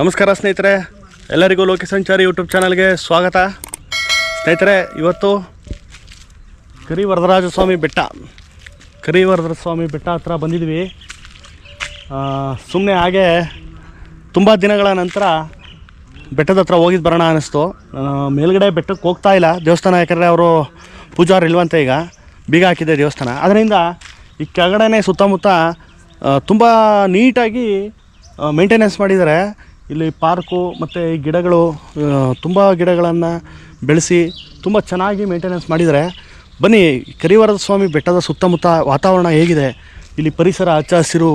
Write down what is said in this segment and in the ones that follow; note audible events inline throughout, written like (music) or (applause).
ನಮಸ್ಕಾರ ಸ್ನೇಹಿತರೆ, ಎಲ್ಲರಿಗೂ ಲೋಕ ಸಂಚಾರಿ ಯೂಟ್ಯೂಬ್ ಚಾನಲ್ಗೆ ಸ್ವಾಗತ. ಸ್ನೇಹಿತರೆ, ಇವತ್ತು ಕರಿವರದರಾಜ ಸ್ವಾಮಿ ಬೆಟ್ಟ ಕರಿವರದರ ಸ್ವಾಮಿ ಬೆಟ್ಟ ಹತ್ರ ಬಂದಿದ್ವಿ. ಸುಮ್ಮನೆ ಹಾಗೆ ತುಂಬ ದಿನಗಳ ನಂತರ ಬೆಟ್ಟದ ಹತ್ರ ಹೋಗಿದ್ದು ಬರೋಣ ಅನ್ನಿಸ್ತು. ನಾನು ಮೇಲ್ಗಡೆ ಬೆಟ್ಟಕ್ಕೆ ಹೋಗ್ತಾ ಇಲ್ಲ. ದೇವಸ್ಥಾನ, ಯಾಕಂದರೆ ಅವರು ಪೂಜಾರು ಇಲ್ವಂತೆ ಈಗ, ಬೀಗ ಹಾಕಿದೆ ದೇವಸ್ಥಾನ. ಅದರಿಂದ ಈ ಕೆಳಗಡೆ ಸುತ್ತಮುತ್ತ ತುಂಬ ನೀಟಾಗಿ ಮೇಂಟೆನೆನ್ಸ್ ಮಾಡಿದ್ದಾರೆ. ಇಲ್ಲಿ ಪಾರ್ಕು ಮತ್ತು ಈ ಗಿಡಗಳು ತುಂಬ ಗಿಡಗಳನ್ನು ಬೆಳೆಸಿ ತುಂಬ ಚೆನ್ನಾಗಿ ಮೇಂಟೆನೆನ್ಸ್ ಮಾಡಿದ್ದಾರೆ. ಬನ್ನಿ, ಕರಿವರದ ಸ್ವಾಮಿ ಬೆಟ್ಟದ ಸುತ್ತಮುತ್ತ ವಾತಾವರಣ ಹೇಗಿದೆ? ಇಲ್ಲಿ ಪರಿಸರ ಹಚ್ಚ ಹಸಿರು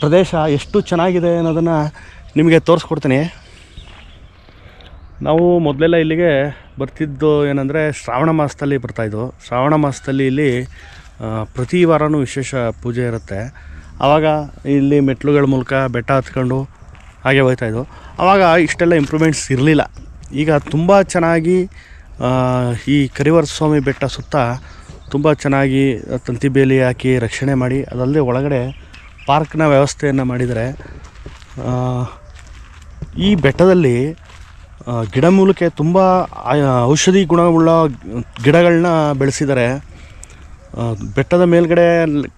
ಪ್ರದೇಶ ಎಷ್ಟು ಚೆನ್ನಾಗಿದೆ ಅನ್ನೋದನ್ನು ನಿಮಗೆ ತೋರಿಸ್ಕೊಡ್ತೀನಿ. ನಾವು ಮೊದಲೆಲ್ಲ ಇಲ್ಲಿಗೆ ಬರ್ತಿದ್ದು ಏನಂದರೆ ಶ್ರಾವಣ ಮಾಸದಲ್ಲಿ ಬರ್ತಾಯಿದ್ದು ಶ್ರಾವಣ ಮಾಸದಲ್ಲಿ ಇಲ್ಲಿ ಪ್ರತಿ ವಾರವೂ ವಿಶೇಷ ಪೂಜೆ ಇರುತ್ತೆ. ಆವಾಗ ಇಲ್ಲಿ ಮೆಟ್ಲುಗಳ ಮೂಲಕ ಬೆಟ್ಟ ಹತ್ಕೊಂಡು ಹಾಗೆ ಹೋಗ್ತಾಯಿದ್ದು ಆವಾಗ ಇಷ್ಟೆಲ್ಲ ಇಂಪ್ರೂವ್ಮೆಂಟ್ಸ್ ಇರಲಿಲ್ಲ. ಈಗ ತುಂಬ ಚೆನ್ನಾಗಿ ಈ ಕರಿವರ ಸ್ವಾಮಿ ಬೆಟ್ಟ ಸುತ್ತ ತುಂಬ ಚೆನ್ನಾಗಿ ತಂತಿ ಬೇಲಿ ಹಾಕಿ ರಕ್ಷಣೆ ಮಾಡಿ, ಅದಲ್ಲದೆ ಒಳಗಡೆ ಪಾರ್ಕ್ನ ವ್ಯವಸ್ಥೆಯನ್ನು ಮಾಡಿದರೆ ಈ ಬೆಟ್ಟದಲ್ಲಿ ಗಿಡಮೂಲಿಕೆ ತುಂಬ ಔಷಧಿ ಗುಣವುಳ್ಳ ಗಿಡಗಳನ್ನ ಬೆಳೆಸಿದ್ದಾರೆ ಬೆಟ್ಟದ ಮೇಲ್ಗಡೆ,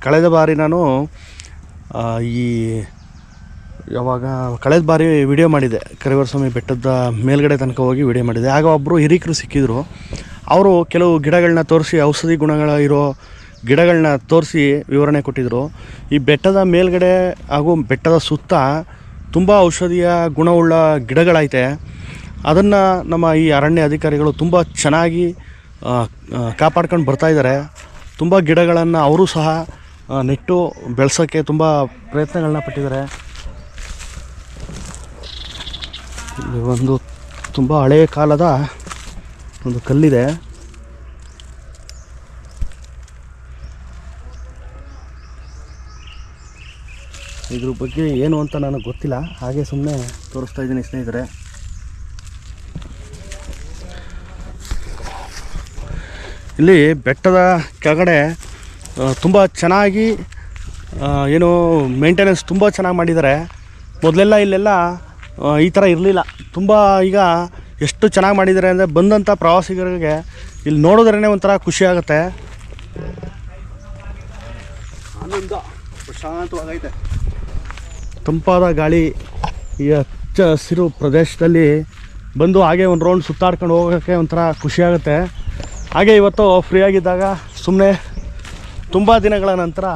ಕಳೆದ ಬಾರಿ ನಾನು ಈ ಯಾವಾಗ ಕಳೆದ ಬಾರಿ ವಿಡಿಯೋ ಮಾಡಿದೆ. ಕರಿವರ ಸ್ವಾಮಿ ಬೆಟ್ಟದ ಮೇಲ್ಗಡೆ ತನಕ ಹೋಗಿ ವಿಡಿಯೋ ಮಾಡಿದೆ. ಆಗ ಒಬ್ಬರು ಹಿರೀಕರು ಸಿಕ್ಕಿದ್ರು. ಅವರು ಕೆಲವು ಗಿಡಗಳನ್ನ ತೋರಿಸಿ ಔಷಧಿ ಗುಣಗಳ ಇರೋ ಗಿಡಗಳನ್ನ ತೋರಿಸಿ ವಿವರಣೆ ಕೊಟ್ಟಿದ್ದರು ಈ ಬೆಟ್ಟದ ಮೇಲ್ಗಡೆ ಹಾಗೂ ಬೆಟ್ಟದ ಸುತ್ತ ತುಂಬ ಔಷಧಿಯ ಗುಣವುಳ್ಳ ಗಿಡಗಳೈತೆ. ಅದನ್ನು ನಮ್ಮ ಈ ಅರಣ್ಯ ಅಧಿಕಾರಿಗಳು ತುಂಬ ಚೆನ್ನಾಗಿ ಕಾಪಾಡ್ಕೊಂಡು ಬರ್ತಾಯಿದ್ದಾರೆ ತುಂಬ ಗಿಡಗಳನ್ನು ಅವರು ಸಹ ನೆಟ್ಟು ಬೆಳೆಸೋಕ್ಕೆ ತುಂಬ ಪ್ರಯತ್ನಗಳನ್ನ ಪಟ್ಟಿದ್ದಾರೆ. ಇಲ್ಲಿ ಒಂದು ತುಂಬ ಹಳೆಯ ಕಾಲದ ಒಂದು ಕಲ್ಲಿದೆ. ಇದ್ರ ಬಗ್ಗೆ ಏನು ಅಂತ ನನಗೆ ಗೊತ್ತಿಲ್ಲ. ಹಾಗೆ ಸುಮ್ಮನೆ ತೋರಿಸ್ತಾ ಇದ್ದೀನಿ ಸ್ನೇಹಿತರೆ. ಇಲ್ಲಿ ಬೆಟ್ಟದ ಕೆಳಗಡೆ ತುಂಬ ಚೆನ್ನಾಗಿ ಏನು ಮೇಂಟೆನೆನ್ಸ್ ತುಂಬ ಚೆನ್ನಾಗಿ ಮಾಡಿದ್ದಾರೆ. ಮೊದಲೆಲ್ಲ ಇಲ್ಲೆಲ್ಲ ಈ ಥರ ಇರಲಿಲ್ಲ. ತುಂಬ ಈಗ ಎಷ್ಟು ಚೆನ್ನಾಗಿ ಮಾಡಿದ್ದಾರೆ ಅಂದರೆ ಬಂದಂಥ ಪ್ರವಾಸಿಗರಿಗೆ ಇಲ್ಲಿ ನೋಡೋದ್ರೇ ಒಂಥರ ಖುಷಿ ಆಗುತ್ತೆ. ಆನಂದ ಪ್ರಶಾಂತವಾಗೈತೆ ತಂಪಾದ ಗಾಳಿ ಈ ಹಚ್ಚ ಹಸಿರು ಪ್ರದೇಶದಲ್ಲಿ ಬಂದು ಹಾಗೆ ಒಂದು ರೌಂಡ್ ಸುತ್ತಾಡ್ಕೊಂಡು ಹೋಗೋಕ್ಕೆ ಒಂಥರ ಖುಷಿ ಆಗುತ್ತೆ. ಹಾಗೆ ಇವತ್ತು ಫ್ರೀ ಆಗಿದ್ದಾಗ ಸುಮ್ಮನೆ ತುಂಬ ದಿನಗಳ ನಂತರ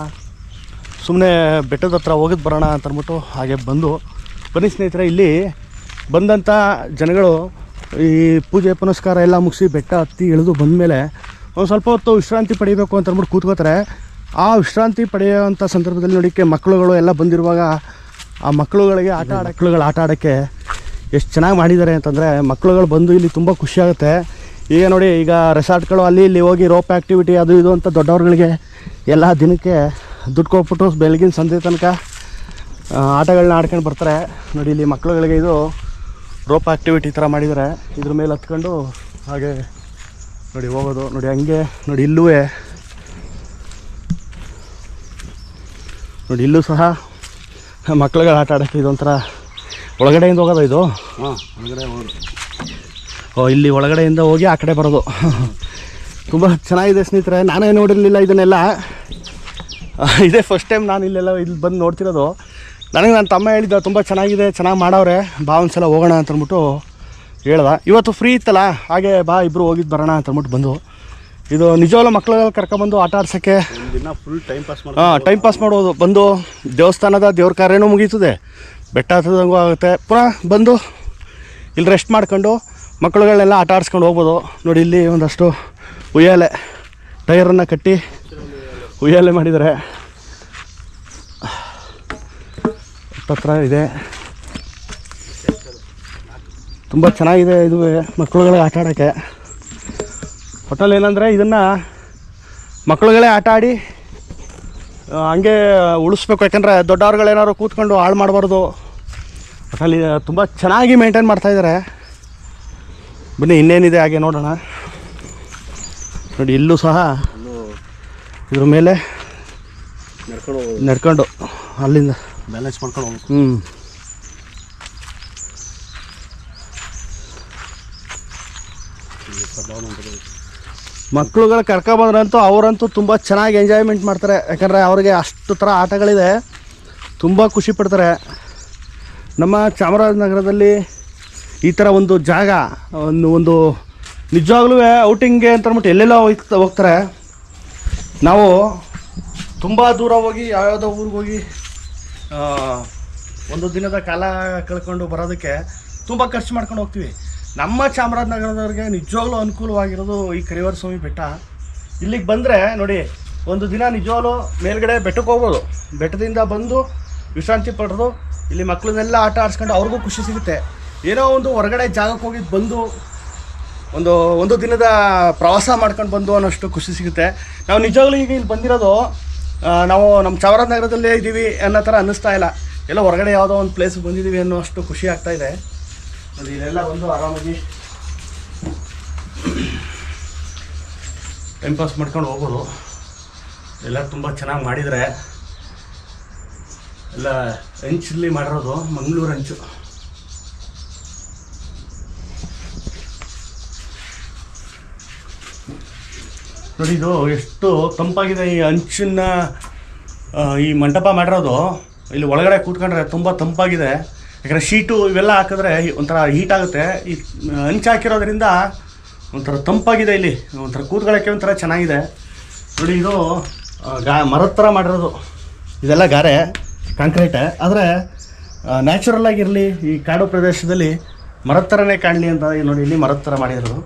ಸುಮ್ಮನೆ ಬೆಟ್ಟದ ಹತ್ರ ಹೋಗಿದ್ದು ಬರೋಣ ಅಂತ ಅಂದ್ಬಿಟ್ಟು ಹಾಗೆ ಬಂದು ಬನ್ನಿ ಸ್ನೇಹಿತರೆ, ಇಲ್ಲಿ ಬಂದಂಥ ಜನಗಳು ಈ ಪೂಜೆ ಪುನಸ್ಕಾರ ಎಲ್ಲ ಮುಗಿಸಿ ಬೆಟ್ಟ ಹತ್ತಿ ಇಳಿದು ಬಂದಮೇಲೆ ಒಂದು ಸ್ವಲ್ಪ ಹೊತ್ತು ವಿಶ್ರಾಂತಿ ಪಡಿಬೇಕು ಅಂತ ಅಂದ್ಬಿಟ್ಟು ಕೂತ್ಕೋತಾರೆ. ಆ ವಿಶ್ರಾಂತಿ ಪಡೆಯುವಂಥ ಸಂದರ್ಭದಲ್ಲಿ ನೋಡಿಕೆ ಮಕ್ಕಳುಗಳು ಎಲ್ಲ ಬಂದಿರುವಾಗ ಆ ಮಕ್ಕಳುಗಳಿಗೆ ಆಟ ಆಡ ಮಕ್ಕಳುಗಳು ಆಟ ಆಡೋಕ್ಕೆ ಎಷ್ಟು ಚೆನ್ನಾಗಿ ಮಾಡಿದ್ದಾರೆ ಅಂತಂದರೆ ಮಕ್ಕಳುಗಳು ಬಂದು ಇಲ್ಲಿ ತುಂಬ ಖುಷಿಯಾಗುತ್ತೆ ಈಗ ನೋಡಿ, ಈಗ ರೆಸಾರ್ಟ್ಗಳು ಅಲ್ಲಿ ಇಲ್ಲಿ ಹೋಗಿ ರೋಪ್ ಆ್ಯಕ್ಟಿವಿಟಿ ಅದು ಇದು ಅಂತ ದೊಡ್ಡವ್ರುಗಳಿಗೆ ಎಲ್ಲ ದಿನಕ್ಕೆ ದುಡ್ಡು ಕೊಟ್ಬಿಟ್ಟು ಬೆಳಗಿನ ಸಂಜೆ ತನಕ ಆಟಗಳನ್ನ ಆಡ್ಕೊಂಡು ಬರ್ತಾರೆ. ನೋಡಿ ಇಲ್ಲಿ ಮಕ್ಕಳುಗಳಿಗೆ ಇದು ರೋಪ್ ಆ್ಯಕ್ಟಿವಿಟಿ ಥರ ಮಾಡಿದ್ದಾರೆ. ಇದ್ರ ಮೇಲೆ ಹತ್ಕೊಂಡು ಹಾಗೆ ನೋಡಿ ಹೋಗೋದು. ನೋಡಿ ಹಂಗೆ ನೋಡಿ ಇಲ್ಲೂ ನೋಡಿ ಇಲ್ಲೂ ಸಹ ಮಕ್ಕಳುಗಳು ಆಟ ಆಡೋಕ್ಕೆ ಇದೊಂಥರ ಒಳಗಡೆಯಿಂದ ಹೋಗೋದು ಇದು? ಹಾಂ ಒಳಗಡೆ ಓ ಇಲ್ಲಿ ಒಳಗಡೆಯಿಂದ ಹೋಗಿ ಆ ಕಡೆ ಬರೋದು. ತುಂಬ ಚೆನ್ನಾಗಿದೆ ಸ್ನೇಹಿತರೆ ನಾನೇ ನೋಡಿರಲಿಲ್ಲ ಇದನ್ನೆಲ್ಲ. ಇದೇ ಫಸ್ಟ್ ಟೈಮ್ ನಾನು ಇಲ್ಲೆಲ್ಲ ಇಲ್ಲಿ ಬಂದು ನೋಡ್ತಿರೋದು. ನನಗೆ ನನ್ನ ತಮ್ಮ ಹೇಳಿದ್ದ ತುಂಬ ಚೆನ್ನಾಗಿದೆ ಚೆನ್ನಾಗಿ ಮಾಡವ್ರೆ ಬಾ ಒಂದ್ಸಲ ಹೋಗೋಣ ಅಂತ ಅಂದ್ಬಿಟ್ಟು ಹೇಳ್ದ. ಇವತ್ತು ಫ್ರೀ ಇತ್ತಲ್ಲ ಹಾಗೆ ಬಾ ಇಬ್ಬರು ಹೋಗಿದ್ದು ಬರೋಣ ಅಂತ ಅಂದ್ಬಿಟ್ಟು ಬಂದು. ಇದು ನಿಜವಾಗ್ಲೂ ಮಕ್ಕಳೆಲ್ಲ ಕರ್ಕೊಂಬಂದು ಆಟ ಆಡ್ಸೋಕ್ಕೆ ದಿನ ಫುಲ್ ಟೈಮ್ ಪಾಸ್ ಮಾಡಿ ಹಾಂ ಟೈಮ್ ಪಾಸ್ ಮಾಡ್ಬೋದು. ಬಂದು ದೇವಸ್ಥಾನದ ದೇವ್ರ ಕಾರ್ಯನೂ ಮುಗೀತದೆ. ಬೆಟ್ಟ ಹತ್ತದಂಗೂ ಆಗುತ್ತೆ. ಪುನಃ ಬಂದು ಇಲ್ಲಿ ರೆಸ್ಟ್ ಮಾಡ್ಕೊಂಡು ಮಕ್ಕಳುಗಳನ್ನೆಲ್ಲ ಆಟ ಆಡಿಸ್ಕೊಂಡು ಹೋಗ್ಬೋದು. ನೋಡಿ ಇಲ್ಲಿ ಒಂದಷ್ಟು ಉಯ್ಯಾಲೆ ಟೈರನ್ನು ಕಟ್ಟಿ ಉಯ್ಯಾಲೆ ಮಾಡಿದ್ದಾರೆ. ಹತ್ರ ಇದೆ. ತುಂಬ ಚೆನ್ನಾಗಿದೆ ಇದು ಮಕ್ಕಳುಗಳಿಗೆ ಆಟ ಆಡೋಕ್ಕೆ. ಒಟ್ಟಲ್ಲಿ ಏನಂದರೆ ಇದನ್ನು ಮಕ್ಕಳುಗಳೇ ಆಟ ಆಡಿ ಹಂಗೆ ಉಳಿಸ್ಬೇಕು. ಯಾಕಂದರೆ ದೊಡ್ಡವ್ರುಗಳೇನಾದ್ರು ಕೂತ್ಕೊಂಡು ಹಾಳು ಮಾಡಬಾರ್ದು. ಒಟ್ಟಲ್ಲಿ ತುಂಬ ಚೆನ್ನಾಗಿ ಮೇಂಟೈನ್ ಮಾಡ್ತಾಯಿದ್ದಾರೆ ಬನ್ನಿ ಇನ್ನೇನಿದೆ ಹಾಗೆ ನೋಡೋಣ. ನೋಡಿ ಇಲ್ಲೂ ಸಹ ಇದ್ರ ಮೇಲೆ ನಡ್ಕೊಂಡು ಅಲ್ಲಿಂದ. ಬ್ಯಾಲೆನ್ಸ್ ಮಾಡ್ಕೊಂಡು ಹೋಗ್ಬೇಕು ಹ್ಞೂ ಮಕ್ಕಳುಗಳು ಕರ್ಕೊಬಂದ್ರಂತೂ ಅವರಂತೂ ತುಂಬ ಚೆನ್ನಾಗಿ ಎಂಜಾಯ್ಮೆಂಟ್ ಮಾಡ್ತಾರೆ. ಯಾಕಂದರೆ ಅವ್ರಿಗೆ ಅಷ್ಟು ಥರ ಆಟಗಳಿದೆ. ತುಂಬ ಖುಷಿ ಪಡ್ತಾರೆ. ನಮ್ಮ ಚಾಮರಾಜನಗರದಲ್ಲಿ ಈ ಥರ ಒಂದು ಜಾಗ ಒಂದು ಒಂದು ನಿಜವಾಗ್ಲೂ ಔಟಿಂಗ್ಗೆ ಅಂತ ಅಂದ್ಬಿಟ್ಟು ಎಲ್ಲೆಲ್ಲೋ ಹೋಗ್ತಾ ಹೋಗ್ತಾರೆ. ನಾವು ತುಂಬ ದೂರ ಹೋಗಿ ಯಾವ್ಯಾವುದೋ ಊರಿಗೆ ಹೋಗಿ ಒಂದು ದಿನದ ಕಾಲ ಕಳ್ಕೊಂಡು ಬರೋದಕ್ಕೆ ತುಂಬ ಖರ್ಚು ಮಾಡ್ಕೊಂಡು ಹೋಗ್ತೀವಿ. ನಮ್ಮ ಚಾಮರಾಜನಗರದವ್ರಿಗೆ ನಿಜವಾಗ್ಲೂ ಅನುಕೂಲವಾಗಿರೋದು ಈ ಕರಿವಾರ ಸ್ವಾಮಿ ಬೆಟ್ಟ. ಇಲ್ಲಿಗೆ ಬಂದರೆ ನೋಡಿ, ಒಂದು ದಿನ ನಿಜವಾಗ್ಲೂ ಮೇಲ್ಗಡೆ ಬೆಟ್ಟಕ್ಕೆ ಹೋಗ್ಬೋದು. ಬೆಟ್ಟದಿಂದ ಬಂದು ವಿಶ್ರಾಂತಿ ಪಡೆದು ಇಲ್ಲಿ ಮಕ್ಕಳನ್ನೆಲ್ಲ ಆಟ ಆಡಿಸ್ಕೊಂಡು ಅವ್ರಿಗೂ ಖುಷಿ ಸಿಗುತ್ತೆ. ಏನೋ ಒಂದು ಹೊರಗಡೆ ಜಾಗಕ್ಕೆ ಹೋಗಿ ಬಂದು ಒಂದು ಒಂದು ದಿನದ ಪ್ರವಾಸ ಮಾಡ್ಕೊಂಡು ಬಂದು ಅನ್ನೋಷ್ಟು ಖುಷಿ ಸಿಗುತ್ತೆ. ನಾವು ನಿಜವಾಗ್ಲೂ ಈಗ ಇಲ್ಲಿ ಬಂದಿರೋದು ನಾವು ನಮ್ಮ ಚಾಮರಾಜನಗರದಲ್ಲೇ ಇದ್ದೀವಿ ಅನ್ನೋ ಥರ ಅನ್ನಿಸ್ತಾ ಇಲ್ಲ. ಎಲ್ಲ ಹೊರಗಡೆ ಯಾವುದೋ ಒಂದು ಪ್ಲೇಸ್ ಬಂದಿದ್ದೀವಿ ಅನ್ನೋ ಅಷ್ಟು ಖುಷಿ ಆಗ್ತಾ ಇದೆ. ನೋಡಿ ಇಲ್ಲೆಲ್ಲ ಬಂದು ಆರಾಮಾಗಿ ಟೈಮ್ ಪಾಸ್ ಮಾಡ್ಕೊಂಡು ಹೋಗ್ಬೋದು. ಎಲ್ಲ ತುಂಬ ಚೆನ್ನಾಗಿ ಮಾಡಿದರೆ ಎಲ್ಲ ಹಂಚಲ್ಲಿ ಮಾಡಿರೋದು, ಮಂಗಳೂರು ಹೆಂಚು ನೋಡಿ ಇದು ಎಷ್ಟು ತಂಪಾಗಿದೆ ಈ ಅಂಚಿನ ಈ ಮಂಟಪ ಮಾಡಿರೋದು. ಇಲ್ಲಿ ಒಳಗಡೆ ಕೂತ್ಕೊಂಡ್ರೆ ತುಂಬ ತಂಪಾಗಿದೆ. ಯಾಕಂದರೆ ಶೀಟು ಇವೆಲ್ಲ ಹಾಕಿದ್ರೆ ಒಂಥರ ಹೀಟ್ ಆಗುತ್ತೆ. ಈ ಹಂಚು ಹಾಕಿರೋದ್ರಿಂದ ಒಂಥರ ತಂಪಾಗಿದೆ ಇಲ್ಲಿ. ಒಂಥರ ಕೂತ್ಕೊಳ್ಳೋಕ್ಕೆ ಒಂಥರ ಚೆನ್ನಾಗಿದೆ. ನೋಡಿ ಇದು ಗಾ, ಮರದ ಥರ ಮಾಡಿರೋದು. ಇದೆಲ್ಲ ಗಾರೆ, ಕಾಂಕ್ರೀಟ್. ಆದರೆ ನ್ಯಾಚುರಲ್ ಆಗಿರಲಿ, ಈ ಕಾಡು ಪ್ರದೇಶದಲ್ಲಿ ಮರದ ಥರನೇ ಕಾಣಲಿ ಅಂತ ನೋಡಿ, ಇಲ್ಲಿ ಮರದ ಥರ ಮಾಡಿರೋದು.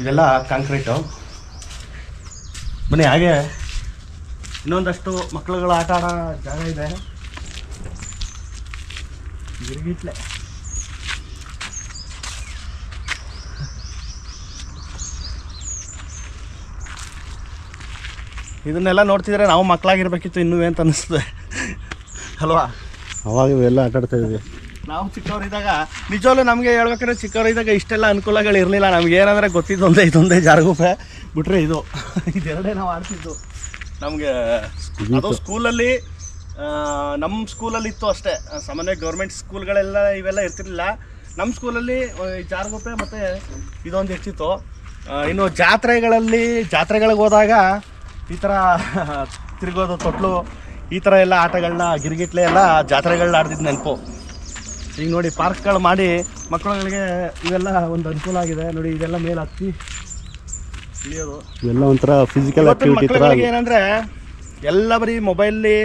ಇದೆಲ್ಲ ಕಾಂಕ್ರೀಟು. ಬನ್ನಿ ಹಾಗೆ. ಇನ್ನೊಂದಷ್ಟು ಮಕ್ಕಳುಗಳ ಆಟ ಆಡೋ ಜಾಗ ಇದೆ. ಗಿರ್ಗಿಟ್ಲೆ. ಇದನ್ನೆಲ್ಲ ನೋಡ್ತಿದ್ರೆ ನಾವು ಮಕ್ಕಳಾಗಿರ್ಬೇಕಿತ್ತು ಇನ್ನೂ ಅಂತ ಅನಿಸ್ತದೆ ಅಲ್ವಾ? ಅವಾಗ ಇವೆಲ್ಲ ಆಟ ಆಡ್ತಾ ಇದ್ವಿ. ನಾವು ಚಿಕ್ಕವರಿದ್ದಾಗ ನಿಜವಾಗ್ಲೂ ನಮಗೆ ಹೇಳ್ಬೇಕಂದ್ರೆ ಚಿಕ್ಕವರಿದ್ದಾಗ ಇಷ್ಟೆಲ್ಲ ಅನುಕೂಲಗಳು ಇರಲಿಲ್ಲ. ನಮ್ಗೆ ಏನಂದ್ರೆ ಗೊತ್ತಿದ್ದೊಂದೇ ಇದೊಂದೇ ಜಾರಗುಪ್ಪೆ ಬಿಟ್ರೆ ಇದು. (laughs) ಇದೆರಡೇ ನಾವು ಆಡ್ತಿದ್ದು. ನಮಗೆ ಅದು ಸ್ಕೂಲಲ್ಲಿ ನಮ್ಮ ಸ್ಕೂಲಲ್ಲಿ ಇತ್ತು ಅಷ್ಟೇ. ಸಾಮಾನ್ಯ ಗೌರ್ಮೆಂಟ್ ಸ್ಕೂಲ್ಗಳೆಲ್ಲ ಇವೆಲ್ಲ ಇರ್ತಿರ್ಲಿಲ್ಲ. ನಮ್ಮ ಸ್ಕೂಲಲ್ಲಿ ಜಾರಗುಪ್ಪೆ ಮತ್ತು ಇದೊಂದು ಇರ್ತಿತ್ತು. ಇನ್ನು ಜಾತ್ರೆಗಳಲ್ಲಿ ಜಾತ್ರೆಗಳಿಗೆ ಹೋದಾಗ ಈ ಥರ (laughs) ತಿರುಗೋದು ತೊಟ್ಲು ಈ ಥರ ಎಲ್ಲ ಆಟಗಳನ್ನ ಗಿರಿಗಿಟ್ಲೆ ಎಲ್ಲ ಜಾತ್ರೆಗಳನ್ನ ಆಡ್ತಿದ್ದು ನೆನಪು. ಈಗ ನೋಡಿ ಪಾರ್ಕ್ಗಳು ಮಾಡಿ ಮಕ್ಕಳುಗಳಿಗೆ ಇವೆಲ್ಲ ಒಂದು ಅನುಕೂಲ ಆಗಿದೆ. ನೋಡಿ ಇದೆಲ್ಲ ಮೇಲೆ ಹತ್ತಿ. ಇಳಿಯೋದು ಇವೆಲ್ಲ ಒಂಥರ ಫಿಸಿಕಲ್ ಆಕ್ಟಿವಿಟಿ ಥರ ಮಕ್ಕಳುಗಳಿಗೆ ಏನಂದ್ರೆ ಎಲ್ಲ ಬರೀ ಮೊಬೈಲ್ಲಿ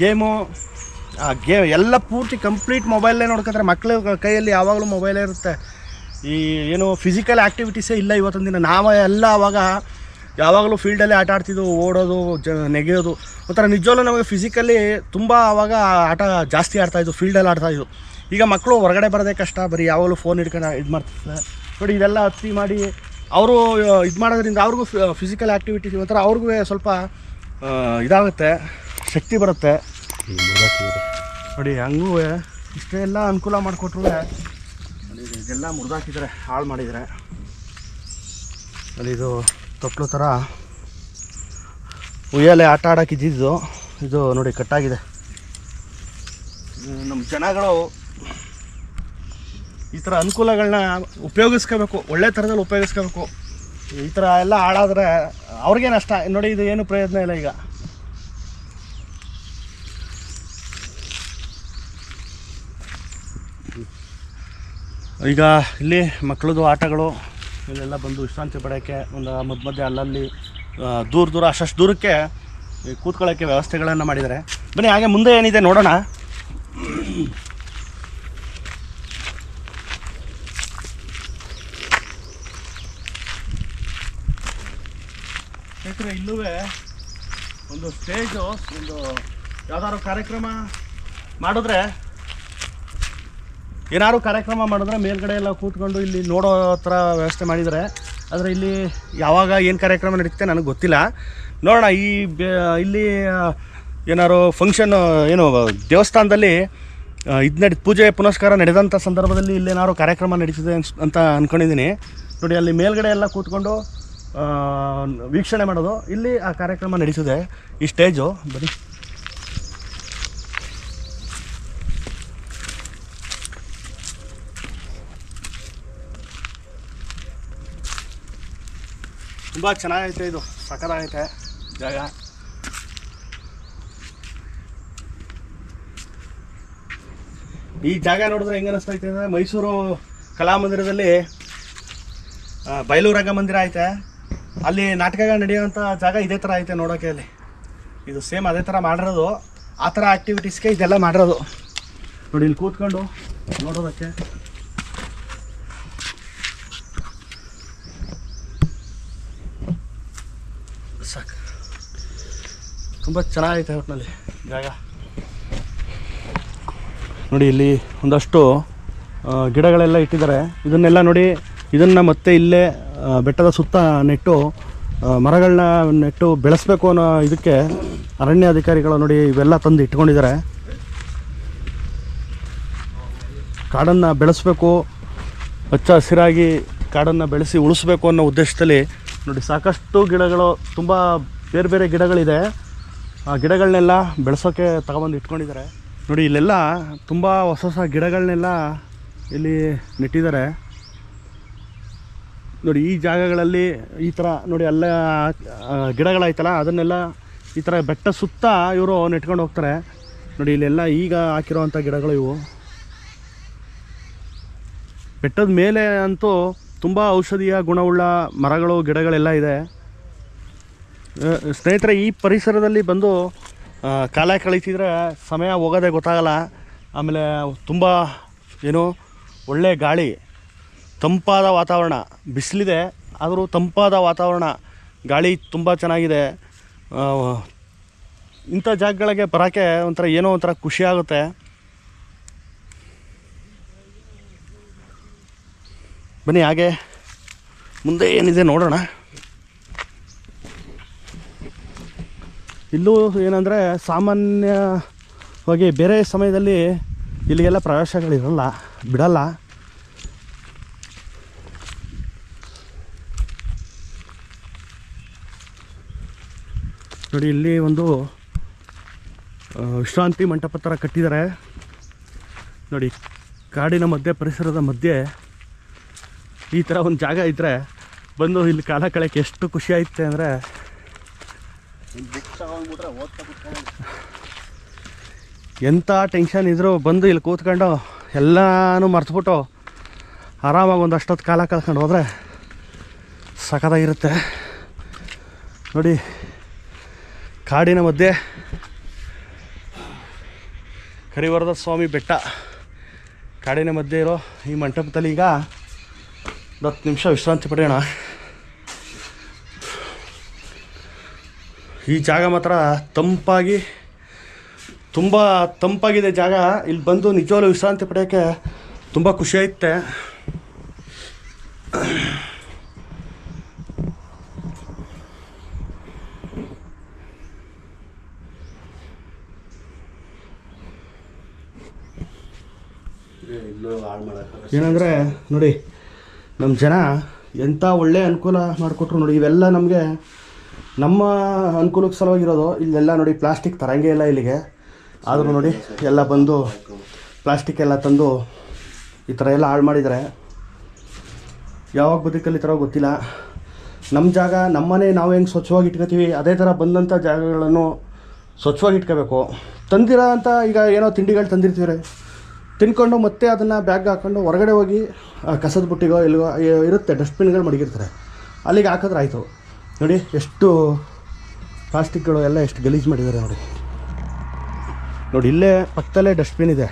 ಗೇಮು ಗೇಮ್ ಎಲ್ಲ ಪೂರ್ತಿ ಕಂಪ್ಲೀಟ್ ಮೊಬೈಲೇ ನೋಡ್ಕೊಂತಾರೆ ಮಕ್ಕಳ ಕೈಯಲ್ಲಿ ಯಾವಾಗಲೂ ಮೊಬೈಲೇ ಇರುತ್ತೆ. ಈ ಏನು ಫಿಸಿಕಲ್ ಆ್ಯಕ್ಟಿವಿಟೀಸೇ ಇಲ್ಲ ಇವತ್ತಿನ ದಿನ. ನಾವು ಎಲ್ಲ ಅವಾಗ ಯಾವಾಗಲೂ ಫೀಲ್ಡಲ್ಲಿ ಆಟ ಆಡ್ತಿದ್ದು, ಓಡೋದು, ಜ, ನೆಗೆಯೋದು, ಒಂಥರ ನಿಜವಲ್ಲೂ ನಮಗೆ ಫಿಸಿಕಲಿ ತುಂಬ ಆವಾಗ ಆಟ ಜಾಸ್ತಿ ಆಡ್ತಾಯಿದ್ದು ಫೀಲ್ಡಲ್ಲಿ ಆಡ್ತಾಯಿದ್ದು ಈಗ ಮಕ್ಕಳು ಹೊರಗಡೆ ಬರೋದೇ ಕಷ್ಟ, ಬರೀ ಯಾವಾಗಲೂ ಫೋನ್ ಹಿಡ್ಕೊಂಡು ಇದು ಮಾಡ್ತಿರ್ತಾರೆ. ನೋಡಿ ಇದೆಲ್ಲ ಹತ್ತಿ ಮಾಡಿ ಅವರು ಇದು ಮಾಡೋದ್ರಿಂದ ಅವ್ರಿಗೂ ಫಿಸಿಕಲ್ ಆ್ಯಕ್ಟಿವಿಟೀಸ್ ಒಂಥರ ಅವ್ರಿಗೂ ಸ್ವಲ್ಪ ಇದಾಗುತ್ತೆ, ಶಕ್ತಿ ಬರುತ್ತೆ. ನೋಡಿ, ಹಂಗೂ ಇಷ್ಟೇ ಎಲ್ಲ ಅನುಕೂಲ ಮಾಡಿಕೊಟ್ರು ಇದೆಲ್ಲ ಮುರಿದಾಕಿದ್ದಾರೆ ಹಾಳು ಮಾಡಿದರೆ. ಅಲ್ಲಿ ಇದು ತೊಟ್ಲು ಥರ ಉಯ್ಯಾಲೆ ಆಟ ಆಡೋಕೆ ಇದ್ದಿದ್ದು. ಇದು ನೋಡಿ ಕಟ್ಟಾಗಿದೆ. ನಮ್ಮ ಜನಗಳು ಈ ಥರ ಅನುಕೂಲಗಳನ್ನ ಉಪಯೋಗಿಸ್ಕೋಬೇಕು. ಒಳ್ಳೆ ಥರದಲ್ಲಿ ಉಪಯೋಗಿಸ್ಕೋಬೇಕು. ಈ ಥರ ಎಲ್ಲ ಹಾಳಾದರೆ ಅವ್ರಿಗೆ ನಷ್ಟ ನೋಡಿ, ಇದು ಏನು ಪ್ರಯೋಜನ ಇಲ್ಲ ಈಗ. ಈಗ ಇಲ್ಲಿ ಮಕ್ಕಳದು ಆಟಗಳು ಇಲ್ಲೆಲ್ಲ ಬಂದು ವಿಶ್ರಾಂತಿ ಪಡೆಯೋಕ್ಕೆ ಒಂದು ಮಧ್ಯ ಮಧ್ಯೆ ಅಲ್ಲಲ್ಲಿ ದೂರ ದೂರ ಅಷ್ಟಷ್ಟು ದೂರಕ್ಕೆ ಕೂತ್ಕೊಳ್ಳೋಕ್ಕೆ ವ್ಯವಸ್ಥೆಗಳನ್ನು ಮಾಡಿದ್ದಾರೆ. ಬನ್ನಿ, ಹಾಗೆ ಮುಂದೆ ಏನಿದೆ ನೋಡೋಣ. ಸ್ನೇಹಿತರೆ ಇಲ್ಲೂ ಒಂದು ಸ್ಟೇಜು, ಒಂದು ಯಾವ್ದಾದ್ರು ಕಾರ್ಯಕ್ರಮ ಮಾಡಿದ್ರೆ ಏನಾದ್ರು ಕಾರ್ಯಕ್ರಮ ಮಾಡಿದ್ರೆ ಮೇಲ್ಗಡೆ ಎಲ್ಲ ಕೂತ್ಕೊಂಡು ಇಲ್ಲಿ ನೋಡೋ ಥರ ವ್ಯವಸ್ಥೆ ಮಾಡಿದ್ದಾರೆ ಆದರೆ ಇಲ್ಲಿ ಯಾವಾಗ ಏನು ಕಾರ್ಯಕ್ರಮ ನಡೀತೆ ನನಗೆ ಗೊತ್ತಿಲ್ಲ. ನೋಡೋಣ, ಈ ಇಲ್ಲಿ ಏನಾರು ಏನಾದ್ರು ಫಂಕ್ಷನ್ ಏನು, ದೇವಸ್ಥಾನದಲ್ಲಿ ಇದು ನಡೀತು ಪೂಜೆ ಪುನಸ್ಕಾರ ನಡೆದಂಥ ಸಂದರ್ಭದಲ್ಲಿ ಇಲ್ಲೇನಾದ್ರು ಕಾರ್ಯಕ್ರಮ ನಡೀತಿದೆ ಅಂತ ಅಂದ್ಕೊಂಡಿದ್ದೀನಿ ನೋಡಿ, ಅಲ್ಲಿ ಮೇಲ್ಗಡೆ ಎಲ್ಲ ಕೂತ್ಕೊಂಡು ವೀಕ್ಷಣೆ ಮಾಡೋದು. ಇಲ್ಲಿ ಆ ಕಾರ್ಯಕ್ರಮ ನಡೆಸಿದೆ ಈ ಸ್ಟೇಜು ಬರೀ ತುಂಬ ಚೆನ್ನಾಗೈತೆ ಇದು. ಸಖತ್ತಾಗೈತೆ ಜಾಗ. ಈ ಜಾಗ ನೋಡಿದ್ರೆ ಹೆಂಗೆ ಅನಿಸ್ತೈತೆ ಅಂದರೆ ಮೈಸೂರು ಕಲಾಮಂದಿರದಲ್ಲಿ ಬಯಲು ರಂಗಮಂದಿರ ಐತೆ. ಅಲ್ಲಿ ನಾಟಕಗಳು ನಡೆಯುವಂಥ ಜಾಗ ಇದೇ ಥರ ಐತೆ ನೋಡೋಕೆ ಅಲ್ಲಿ. ಇದು ಸೇಮ್ ಅದೇ ಥರ ಮಾಡಿರೋದು. ಆ ಥರ ಆ್ಯಕ್ಟಿವಿಟೀಸ್ಗೆ ಇದೆಲ್ಲ ಮಾಡಿರೋದು. ನೋಡಿ ಇಲ್ಲಿ ಕೂತ್ಕೊಂಡು ನೋಡೋದಕ್ಕೆ. ತುಂಬ ಚೆನ್ನಾಗೈತೆ ಒಟ್ಟಿನಲ್ಲಿ ಜಾಗ. ನೋಡಿ ಇಲ್ಲಿ ಒಂದಷ್ಟು ಗಿಡಗಳೆಲ್ಲ ಇಟ್ಟಿದ್ದಾರೆ. ಇದನ್ನೆಲ್ಲ ನೋಡಿ ಇದನ್ನು ಮತ್ತೆ ಇಲ್ಲೇ ಬೆಟ್ಟದ ಸುತ್ತ ನೆಟ್ಟು ಮರಗಳನ್ನ ನೆಟ್ಟು ಬೆಳೆಸ್ಬೇಕು ಅನ್ನೋ ಇದಕ್ಕೆ ಅರಣ್ಯ ಅಧಿಕಾರಿಗಳು ನೋಡಿ ಇವೆಲ್ಲ ತಂದು ಇಟ್ಕೊಂಡಿದ್ದಾರೆ. ಕಾಡನ್ನು ಬೆಳೆಸಬೇಕು ಹಚ್ಚ ಹಸಿರಾಗಿ ಕಾಡನ್ನು ಬೆಳೆಸಿ ಉಳಿಸ್ಬೇಕು ಅನ್ನೋ ಉದ್ದೇಶದಲ್ಲಿ ನೋಡಿ ಸಾಕಷ್ಟು ಗಿಡಗಳು ತುಂಬ ಬೇರೆ ಬೇರೆ ಗಿಡಗಳಿದೆ. ಆ ಗಿಡಗಳನ್ನೆಲ್ಲ ಬೆಳೆಸೋಕ್ಕೆ ತಗೊಬಂದು ಇಟ್ಕೊಂಡಿದ್ದಾರೆ. ನೋಡಿ, ಇಲ್ಲೆಲ್ಲ ತುಂಬ ಹೊಸ ಹೊಸ ಗಿಡಗಳನ್ನೆಲ್ಲ ಇಲ್ಲಿ ನೆಟ್ಟಿದ್ದಾರೆ. ನೋಡಿ, ಈ ಜಾಗಗಳಲ್ಲಿ ಈ ಥರ ನೋಡಿ, ಅಲ್ಲ ಗಿಡಗಳಾಯ್ತಲ್ಲ, ಅದನ್ನೆಲ್ಲ ಈ ಥರ ಬೆಟ್ಟ ಸುತ್ತ ಇವರು ನೆಟ್ಕೊಂಡು ಹೋಗ್ತಾರೆ. ನೋಡಿ, ಇಲ್ಲೆಲ್ಲ ಈಗ ಹಾಕಿರೋವಂಥ ಗಿಡಗಳು ಇವು. ಬೆಟ್ಟದ ಮೇಲೆ ಅಂತೂ ತುಂಬ ಔಷಧೀಯ ಗುಣವುಳ್ಳ ಮರಗಳು, ಗಿಡಗಳೆಲ್ಲ ಇದೆ. ಸ್ನೇಹಿತರೆ, ಈ ಪರಿಸರದಲ್ಲಿ ಬಂದು ಕಾಲ ಕಳೀತಿದ್ರೆ ಸಮಯ ಹೋಗೋದೇ ಗೊತ್ತಾಗಲ್ಲ. ಆಮೇಲೆ ತುಂಬ ಏನು ಒಳ್ಳೆಯ ಗಾಳಿ, ತಂಪಾದ ವಾತಾವರಣ, ಬಿಸಿಲಿದೆ, ಆದರೂ ತಂಪಾದ ವಾತಾವರಣ, ಗಾಳಿ ತುಂಬ ಚೆನ್ನಾಗಿದೆ. ಇಂಥ ಜಾಗಗಳಿಗೆ ಬರೋಕ್ಕೆ ಒಂಥರ ಏನೋ ಒಂಥರ ಖುಷಿಯಾಗುತ್ತೆ ಬನ್ನಿ, ಹಾಗೆ ಮುಂದೆ ಏನಿದೆ ನೋಡೋಣ. ಇಲ್ಲೂ ಏನಂದರೆ ಸಾಮಾನ್ಯವಾಗಿ ಬೇರೆ ಸಮಯದಲ್ಲಿ ಇಲ್ಲಿಗೆಲ್ಲ ಪ್ರವೇಶಗಳಿರಲ್ಲ ಬಿಡಲ್ಲ. ನೋಡಿ, ಇಲ್ಲಿ ಒಂದು ವಿಶ್ರಾಂತಿ ಮಂಟಪ ಥರ ಕಟ್ಟಿದ್ದಾರೆ. ನೋಡಿ, ಕಾಡಿನ ಮಧ್ಯೆ, ಪರಿಸರದ ಮಧ್ಯೆ ಈ ಥರ ಒಂದು ಜಾಗ ಇದ್ದರೆ ಬಂದು ಇಲ್ಲಿ ಕಾಲ ಕಳೆಯೋಕ್ಕೆ ಎಷ್ಟು ಖುಷಿ ಅಂದರೆ ಎಂಥ ಟೆನ್ಷನ್ ಇದ್ದರೂ ಬಂದು ಇಲ್ಲಿ ಕೂತ್ಕೊಂಡು ಎಲ್ಲನೂ ಮರ್ತ್ಬಿಟ್ಟು ಆರಾಮಾಗಿ ಒಂದು ಅಷ್ಟೊತ್ತು ಕಾಲ ಕಳ್ಕೊಂಡು ಹೋದರೆ ಸಖತ್ತಾಗಿರುತ್ತೆ. ನೋಡಿ, ಕಾಡಿನ ಮಧ್ಯೆ ಕರಿವರದ ಸ್ವಾಮಿ ಬೆಟ್ಟ. ಕಾಡಿನ ಮಧ್ಯೆ ಇರೋ ಈ ಮಂಟಪದಲ್ಲಿ ಈಗ ಒಂದು ಹತ್ತು ನಿಮಿಷ ವಿಶ್ರಾಂತಿ ಪಡೆಯೋಣ. ಈ ಜಾಗ ಮಾತ್ರ ತಂಪಾಗಿ, ತುಂಬ ತಂಪಾಗಿದೆ ಜಾಗ. ಇಲ್ಲಿ ಬಂದು ನಿಜವಾಗ್ಲೂ ವಿಶ್ರಾಂತಿ ಪಡೆಯೋಕ್ಕೆ ತುಂಬ ಖುಷಿ ಐತೆ. ಏನಂದರೆ, ನೋಡಿ ನಮ್ಮ ಜನ ಎಂಥ ಒಳ್ಳೆ ಅನುಕೂಲ ಮಾಡಿಕೊಟ್ರು ನೋಡಿ, ಇವೆಲ್ಲ ನಮಗೆ ನಮ್ಮ ಅನುಕೂಲಕ್ಕೆ ಸಲುವಾಗಿರೋದು ಇಲ್ಲೆಲ್ಲ ನೋಡಿ ಪ್ಲಾಸ್ಟಿಕ್ ತರಂಗೇ ಇಲ್ಲ ಇಲ್ಲಿಗೆ. ಆದರೂ ನೋಡಿ ಎಲ್ಲ ಬಂದು ಪ್ಲಾಸ್ಟಿಕ್ ಎಲ್ಲ ತಂದು ಈ ಥರ ಎಲ್ಲ ಹಾಳು ಮಾಡಿದ್ದಾರೆ. ಯಾವಾಗ ಬದುಕಲ್ಲಿ ಈ ಥರ ಗೊತ್ತಿಲ್ಲ. ನಮ್ಮ ಜಾಗ, ನಮ್ಮನೆ ನಾವು ಹೆಂಗೆ ಸ್ವಚ್ಛವಾಗಿ ಇಟ್ಕೋತೀವಿ, ಅದೇ ಥರ ಬಂದಂಥ ಜಾಗಗಳನ್ನು ಸ್ವಚ್ಛವಾಗಿ ಇಟ್ಕೋಬೇಕು. ತಂದಿರೋ ಅಂತ ಈಗ ಏನೋ ತಿಂಡಿಗಳು ತಂದಿರ್ತೀವಿ ತಿನ್ಕೊಂಡು ಮತ್ತೆ ಅದನ್ನು ಬ್ಯಾಗ್ ಹಾಕ್ಕೊಂಡು ಹೊರಗಡೆ ಹೋಗಿ ಕಸದ ಬುಟ್ಟಿಗೋ ಇಲ್ಗೋ ಇರುತ್ತೆ, ಡಸ್ಟ್ಬಿನ್ಗಳು ಮಡಗಿರ್ತಾರೆ. ಅಲ್ಲಿಗೆ ಹಾಕಿದ್ರೆ ಆಯಿತು. ನೋಡಿ ಎಷ್ಟು ಪ್ಲಾಸ್ಟಿಕ್ಗಳು ಎಲ್ಲ ಎಷ್ಟು ಗಲೀಜು ಮಾಡಿದ್ದಾರೆ ನೋಡಿ. ನೋಡಿ ಇಲ್ಲೇ ಪಕ್ಕದಲ್ಲೇ ಡಸ್ಟ್ಬಿನ್ ಇದೆ.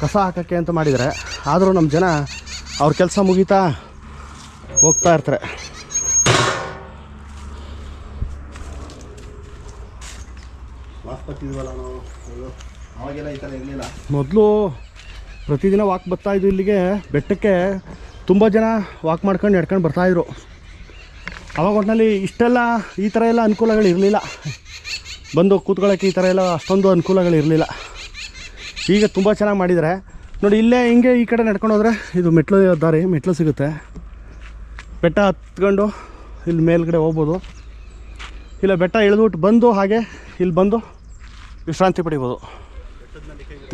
ಕಸ ಹಾಕೋಕ್ಕೆ ಅಂತ ಮಾಡಿದ್ದಾರೆ. ಆದರೂ ನಮ್ಮ ಜನ ಅವ್ರ ಕೆಲಸ ಮುಗೀತಾ ಹೋಗ್ತಾ ಇರ್ತಾರೆ. ಮೊದಲು ಪ್ರತಿದಿನ ವಾಕ್ ಬರ್ತಾ ಇದ್ದು ಇಲ್ಲಿಗೆ. ಬೆಟ್ಟಕ್ಕೆ ತುಂಬ ಜನ ವಾಕ್ ಮಾಡ್ಕೊಂಡು ನಡ್ಕೊಂಡು ಬರ್ತಾಯಿದ್ರು ಅವಾಗ ಒಟ್ಟಿನಲ್ಲಿ ಇಷ್ಟೆಲ್ಲ ಈ ಥರ ಎಲ್ಲ ಅನುಕೂಲಗಳು ಇರಲಿಲ್ಲ. ಬಂದು ಕೂತ್ಕೊಳ್ಳೋಕ್ಕೆ ಈ ಥರ ಎಲ್ಲ ಅಷ್ಟೊಂದು ಅನುಕೂಲಗಳು ಇರಲಿಲ್ಲ. ಈಗ ತುಂಬ ಚೆನ್ನಾಗಿ ಮಾಡಿದ್ದಾರೆ. ನೋಡಿ, ಇಲ್ಲೇ ಹಿಂಗೆ ಈ ಕಡೆ ನಡ್ಕೊಂಡು ಹೋದರೆ ಇದು ಮೆಟ್ಲು ದಾರಿ, ಮೆಟ್ಲು ಸಿಗುತ್ತೆ. ಬೆಟ್ಟ ಹತ್ಕೊಂಡು ಇಲ್ಲಿ ಮೇಲ್ಗಡೆ ಹೋಗ್ಬೋದು. ಇಲ್ಲ, ಬೆಟ್ಟ ಇಳಿದ್ಬಿಟ್ಟು ಬಂದು ಹಾಗೆ ಇಲ್ಲಿ ಬಂದು ವಿಶ್ರಾಂತಿ ಪಡಿಬೋದು.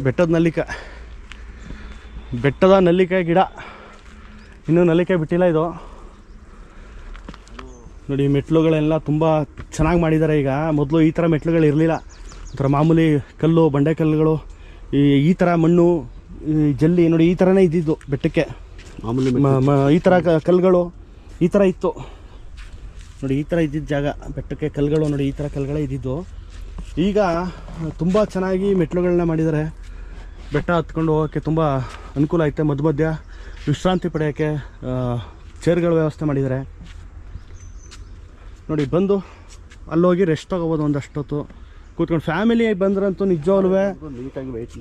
ಬೆಟ್ಟದ ನಲ್ಲಿಕಾಯಿ ಬೆಟ್ಟದ ನಲ್ಲಿಕಾಯಿ ಗಿಡ. ಇನ್ನೂ ನಲ್ಲಿಕಾಯಿ ಬಿಟ್ಟಿಲ್ಲ ಇದು. ನೋಡಿ ಮೆಟ್ಲುಗಳೆಲ್ಲ ತುಂಬ ಚೆನ್ನಾಗಿ ಮಾಡಿದ್ದಾರೆ ಈಗ. ಮೊದಲು ಈ ಥರ ಮೆಟ್ಲುಗಳು ಇರಲಿಲ್ಲ. ಒಂಥರ ಮಾಮೂಲಿ ಕಲ್ಲು ಬಂಡೆ ಕಲ್ಲುಗಳು ಈ ಈ ಥರ ಮಣ್ಣು ಈ ಜಲ್ಲಿ ನೋಡಿ ಈ ಥರನೇ ಇದ್ದಿದ್ದು ಬೆಟ್ಟಕ್ಕೆ. ಮಾಮೂಲಿ ಈ ಥರ ಕಲ್ಲುಗಳು ಈ ಥರ ಇತ್ತು. ನೋಡಿ ಈ ಥರ ಇದ್ದಿದ್ದ ಜಾಗ ಬೆಟ್ಟಕ್ಕೆ ಕಲ್ಲುಗಳು ನೋಡಿ ಈ ಥರ ಕಲ್ಲುಗಳೇ ಇದ್ದಿದ್ದು. ಈಗ ತುಂಬ ಚೆನ್ನಾಗಿ ಮೆಟ್ಲುಗಳನ್ನ ಮಾಡಿದ್ದಾರೆ. ಬೆಟ್ಟ ಹತ್ಕೊಂಡು ಹೋಗೋಕ್ಕೆ ತುಂಬ ಅನುಕೂಲ ಐತೆ. ಮಧ್ಯ ಮಧ್ಯ ವಿಶ್ರಾಂತಿ ಪಡೆಯೋಕ್ಕೆ ಚೇರ್ಗಳ ವ್ಯವಸ್ಥೆ ಮಾಡಿದ್ದಾರೆ. ನೋಡಿ, ಬಂದು ಅಲ್ಲೋಗಿ ರೆಸ್ಟ್ ತೊಗೋಬೋದು ಒಂದಷ್ಟೊತ್ತು. ಕೂತ್ಕೊಂಡು ಫ್ಯಾಮಿಲಿ ಬಂದ್ರಂತೂ ನಿಜವಾಗ್ಲೂ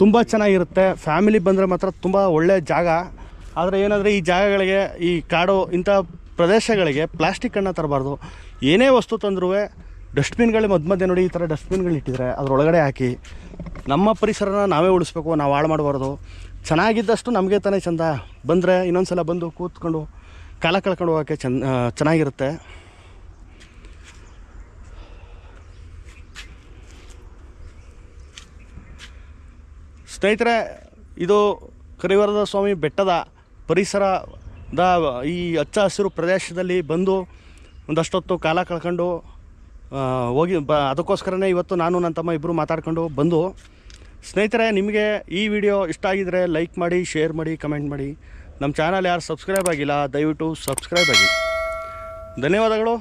ತುಂಬ ಚೆನ್ನಾಗಿರುತ್ತೆ. ಫ್ಯಾಮಿಲಿ ಬಂದರೆ ಮಾತ್ರ ತುಂಬ ಒಳ್ಳೆಯ ಜಾಗ. ಆದರೆ ಏನಂದರೆ ಈ ಜಾಗಗಳಿಗೆ, ಈ ಕಾಡು, ಇಂಥ ಪ್ರದೇಶಗಳಿಗೆ ಪ್ಲಾಸ್ಟಿಕ್ಕನ್ನು ತರಬಾರ್ದು. ಏನೇ ವಸ್ತು ತಂದ್ರೂ ಡಸ್ಟ್ಬಿನ್ಗಳು ಮಧ್ಯ ಮಧ್ಯೆ ನೋಡಿ ಈ ಥರ ಡಸ್ಟ್ಬಿನ್ಗಳು ಇಟ್ಟಿದ್ದಾರೆ ಅದರೊಳಗಡೆ ಹಾಕಿ. ನಮ್ಮ ಪರಿಸರನ ನಾವೇ ಉಳಿಸ್ಬೇಕು, ನಾವು ಹಾಳು ಮಾಡಬಾರ್ದು. ಚೆನ್ನಾಗಿದ್ದಷ್ಟು ನಮಗೆ ತಾನೇ ಚಂದ. ಬಂದರೆ ಇನ್ನೊಂದು ಸಲ ಬಂದು ಕೂತ್ಕೊಂಡು ಕಾಲ ಕಳ್ಕೊಂಡು ಹೋಗೋಕ್ಕೆ ಚೆನ್ನ ಚೆನ್ನಾಗಿರುತ್ತೆ. ಸ್ನೇಹಿತರೆ, ಇದು ಕರಿವರದ ಸ್ವಾಮಿ ಬೆಟ್ಟದ ಪರಿಸರದ ಈ ಹಚ್ಚ ಹಸಿರು ಪ್ರದೇಶದಲ್ಲಿ ಬಂದು ಒಂದಷ್ಟೊತ್ತು ಕಾಲ ಕಳ್ಕೊಂಡು ಹೋಗಿ ಬ, ಅದಕ್ಕೋಸ್ಕರನೇ ಇವತ್ತು ನಾನು ನನ್ನ ತಮ್ಮ ಇಬ್ಬರು ಮಾತಾಡ್ಕೊಂಡು ಬಂದು, ಸ್ನೇಹಿತರೆ, ನಿಮಗೆ ಈ ವಿಡಿಯೋ ಇಷ್ಟ ಆಗಿದರೆ ಲೈಕ್ ಮಾಡಿ, ಶೇರ್ ಮಾಡಿ, ಕಮೆಂಟ್ ಮಾಡಿ. ನಮ್ಮ ಚಾನಲ್ ಯಾರು ಸಬ್ಸ್ಕ್ರೈಬ್ ಆಗಿಲ್ಲ, ದಯವಿಟ್ಟು ಸಬ್ಸ್ಕ್ರೈಬ್ ಆಗಿ. ಧನ್ಯವಾದಗಳು.